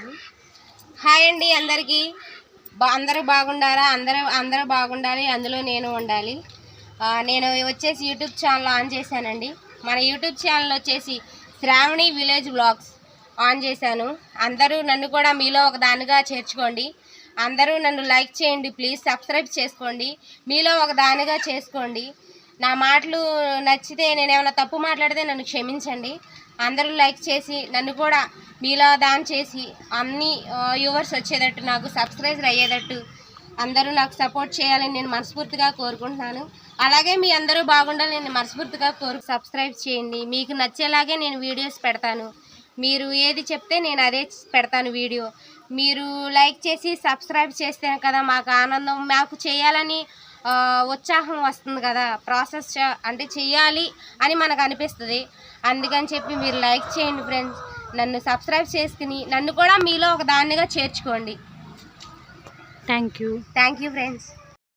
Hi అండి అందరికీ. బా అందరూ బాగుండారా? అందరూ అందరూ బాగుండాలి అందులో నేను ఉండాలి. నేను వచ్చేసి యూట్యూబ్ ఛానల్ ఆన్ చేశానండి. మన యూట్యూబ్ ఛానల్ వచ్చేసి శ్రావణి విలేజ్ బ్లాగ్స్ ఆన్ చేశాను. అందరూ నన్ను కూడా మీలో ఒక దానిగా చేర్చుకోండి. అందరూ నన్ను లైక్ చేయండి ప్లీజ్ సబ్స్క్రైబ్ చేసుకోండి. మీలో ఒక దానిగా చేసుకోండి. నా మాటలు నచ్చితే నేను ఏమైనా తప్పు మాట్లాడితే నన్ను క్షమించండి. అందరూ లైక్ చేసి నన్ను కూడా మీలో దాన్ చేసి అన్ని వ్యూవర్స్ వచ్చేటట్టు నాకు సబ్స్క్రైబర్ అయ్యేటట్టు అందరూ నాకు సపోర్ట్ చేయాలని నేను మనస్ఫూర్తిగా కోరుకుంటున్నాను. అలాగే మీ అందరూ బాగుండాలని నేను మనస్ఫూర్తిగా కోరు సబ్స్క్రైబ్ చేయండి. మీకు నచ్చేలాగే నేను వీడియోస్ పెడతాను. మీరు ఏది చెప్తే నేను అదే పెడతాను వీడియో. మీరు లైక్ చేసి సబ్స్క్రైబ్ చేస్తే కదా మాకు ఆనందం. మాకు చేయాలని ఉత్సాహం వస్తుంది కదా. ప్రాసెస్ అంటే చెయ్యాలి అని మనకు అనిపిస్తుంది. అందుకని చెప్పి మీరు లైక్ చేయండి ఫ్రెండ్స్. నన్ను సబ్స్క్రైబ్ చేసుకుని నన్ను కూడా మీలో ఒక దాన్నిగా చేర్చుకోండి. Thank you thank you friends